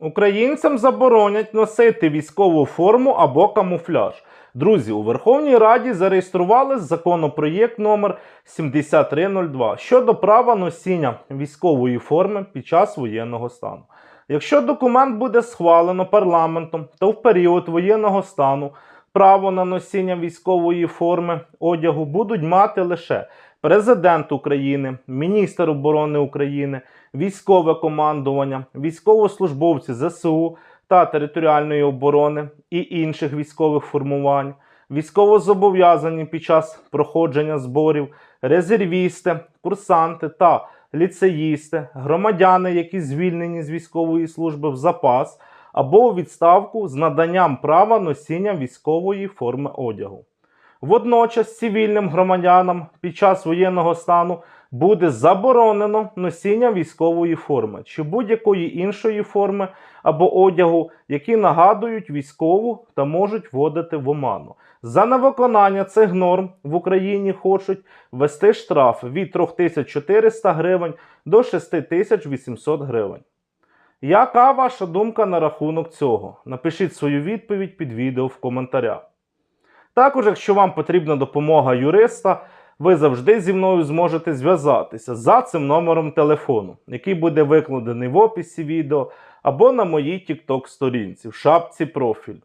Українцям заборонять носити військову форму або камуфляж. Друзі, у Верховній Раді зареєстрували законопроєкт номер 7302 щодо права носіння військової форми під час воєнного стану. Якщо документ буде схвалено парламентом, то в період воєнного стану право на носіння військової форми одягу будуть мати лише президент України, міністр оборони України, військове командування, військовослужбовці ЗСУ та територіальної оборони і інших військових формувань, військовозобов'язані під час проходження зборів, резервісти, курсанти та ліцеїсти, громадяни, які звільнені з військової служби в запас або у відставку з наданням права носіння військової форми одягу. Водночас цивільним громадянам під час воєнного стану буде заборонено носіння військової форми чи будь-якої іншої форми або одягу, які нагадують військову та можуть вводити в оману. За невиконання цих норм в Україні хочуть ввести штраф від 3400 гривень до 6800 гривень. Яка ваша думка на рахунок цього? Напишіть свою відповідь під відео в коментарях. Також, якщо вам потрібна допомога юриста, ви завжди зі мною зможете зв'язатися за цим номером телефону, який буде викладений в описі відео або на моїй TikTok сторінці в шапці профіль.